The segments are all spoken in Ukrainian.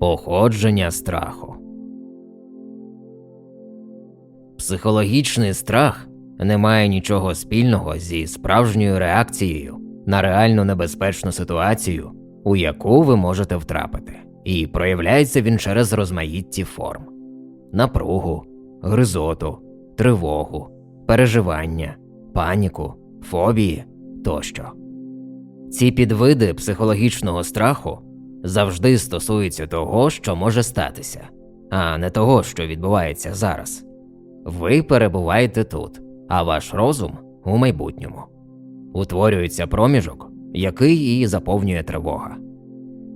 Походження страху. Психологічний страх не має нічого спільного зі справжньою реакцією на реально небезпечну ситуацію, у яку ви можете втрапити, і проявляється він через розмаїтті форм: напругу, гризоту, тривогу, переживання, паніку, фобії тощо. Ці підвиди психологічного страху завжди стосуються того, що може статися, а не того, що відбувається зараз. Ви перебуваєте тут, а ваш розум у майбутньому. Утворюється проміжок, який і заповнює тривога.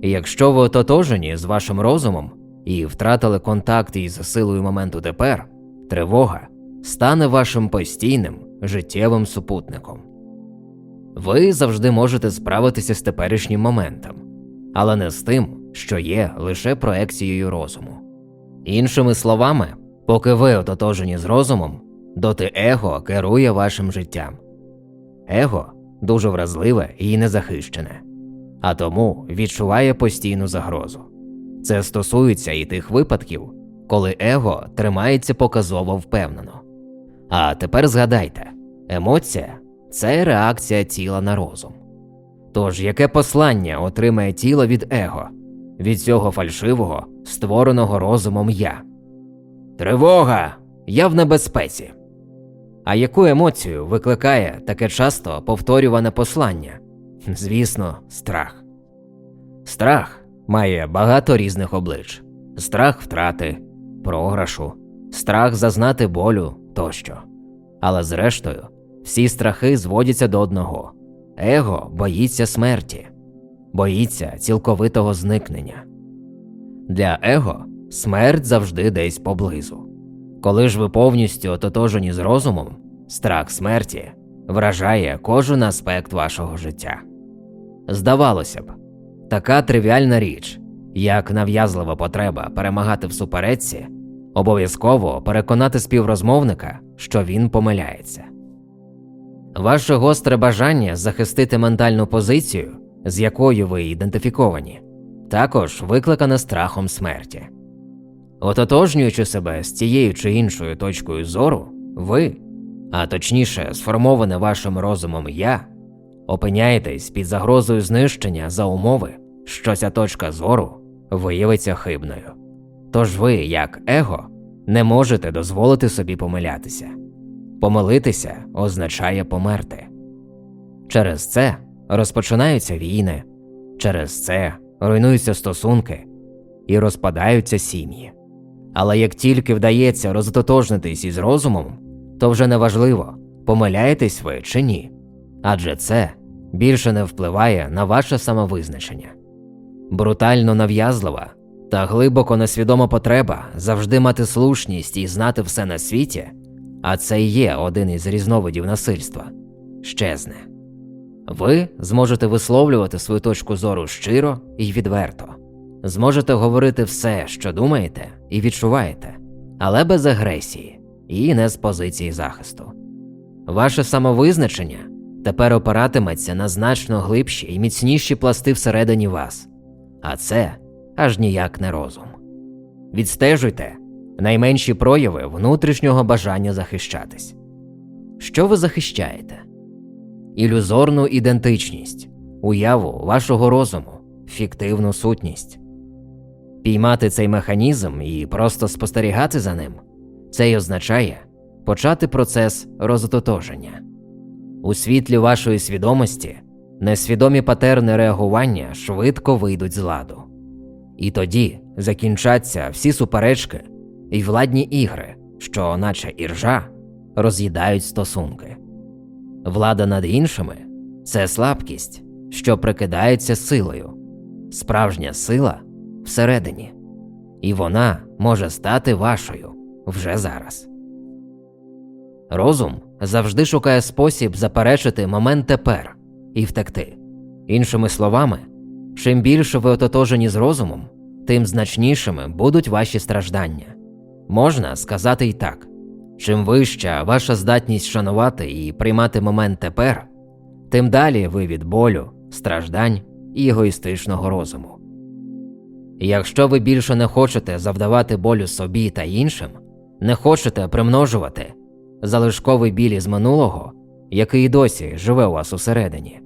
Якщо ви ототожені з вашим розумом і втратили контакт із силою моменту тепер, тривога стане вашим постійним життєвим супутником. Ви завжди можете справитися з теперішнім моментом, але не з тим, що є лише проекцією розуму. Іншими словами, поки ви ототожені з розумом, доти его керує вашим життям. Его дуже вразливе і незахищене, а тому відчуває постійну загрозу. Це стосується і тих випадків, коли его тримається показово впевнено. А тепер згадайте, емоція це реакція тіла на розум. Тож яке послання отримає тіло від его, від цього фальшивого, створеного розумом я? Тривога! Я в небезпеці. А яку емоцію викликає таке часто повторюване послання? Звісно, страх. Страх має багато різних облич: страх втрати, програшу, страх зазнати болю тощо. Але зрештою, всі страхи зводяться до одного его боїться смерті, боїться цілковитого зникнення. Для его смерть завжди десь поблизу. Коли ж ви повністю ототожені з розумом, страх смерті вражає кожен аспект вашого життя. Здавалося б, така тривіальна річ, як нав'язлива потреба перемагати в суперечці, обов'язково переконати співрозмовника, що він помиляється. Ваше гостре бажання захистити ментальну позицію, з якою ви ідентифіковані, також викликане страхом смерті. Ототожнюючи себе з тією чи іншою точкою зору, ви, а точніше, сформоване вашим розумом я, опиняєтесь під загрозою знищення за умови, що ця точка зору виявиться хибною. Тож ви, як его, не можете дозволити собі помилятися. Помилитися означає померти. Через це розпочинаються війни, через це руйнуються стосунки і розпадаються сім'ї. Але як тільки вдається розтотожнитись із розумом, то вже неважливо, помиляєтесь ви чи ні, адже це більше не впливає на ваше самовизначення. Брутально нав'язлива та глибоко несвідома потреба завжди мати слушність і знати все на світі, а це і є один із різновидів насильства, щезне. Ви зможете висловлювати свою точку зору щиро і відверто зможете говорити все, що думаєте і відчуваєте, але без агресії і не з позиції захисту. Ваше самовизначення тепер опиратиметься на значно глибші і міцніші пласти всередині вас, а це аж ніяк не розум. Відстежуйте найменші прояви внутрішнього бажання захищатись. Що ви захищаєте? Ілюзорну ідентичність, уяву вашого розуму, фіктивну сутність. Піймати цей механізм і просто спостерігати за ним це й означає почати процес розототоження. У світлі вашої свідомості несвідомі патерни реагування швидко вийдуть з ладу, і тоді закінчаться всі суперечки і владні ігри, що, наче іржа, роз'їдають стосунки. Влада над іншими це слабкість, що прикидається силою, справжня сила всередині, і вона може стати вашою вже зараз. Розум завжди шукає спосіб заперечити момент тепер і втекти. Іншими словами, чим більше ви ототожені з розумом, тим значнішими будуть ваші страждання. Можна сказати і так чим вища ваша здатність шанувати і приймати момент тепер, тим далі ви від болю, страждань і егоїстичного розуму. Якщо ви більше не хочете завдавати болю собі та іншим, не хочете примножувати залишковий біль із минулого, який досі живе у вас усередині,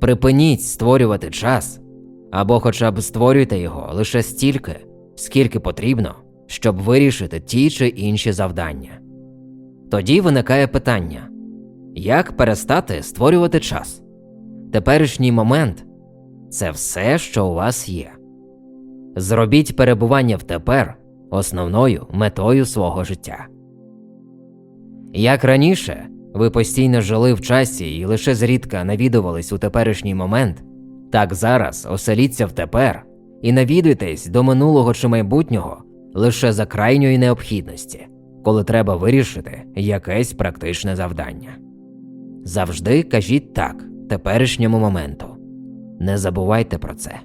припиніть створювати час або хоча б створюйте його лише стільки, скільки потрібно, щоб вирішити ті чи інші завдання. Тоді виникає питання як перестати створювати час? Теперішній момент це все, що у вас є. Зробіть перебування в тепер основною метою свого життя. Як раніше, ви постійно жили в часі і лише зрідка навідувались у теперішній момент, так зараз оселіться в тепер і навідуйтесь до минулого чи майбутнього лише за крайньої необхідності, коли треба вирішити якесь практичне завдання. Завжди кажіть так теперішньому моменту. Не забувайте про це.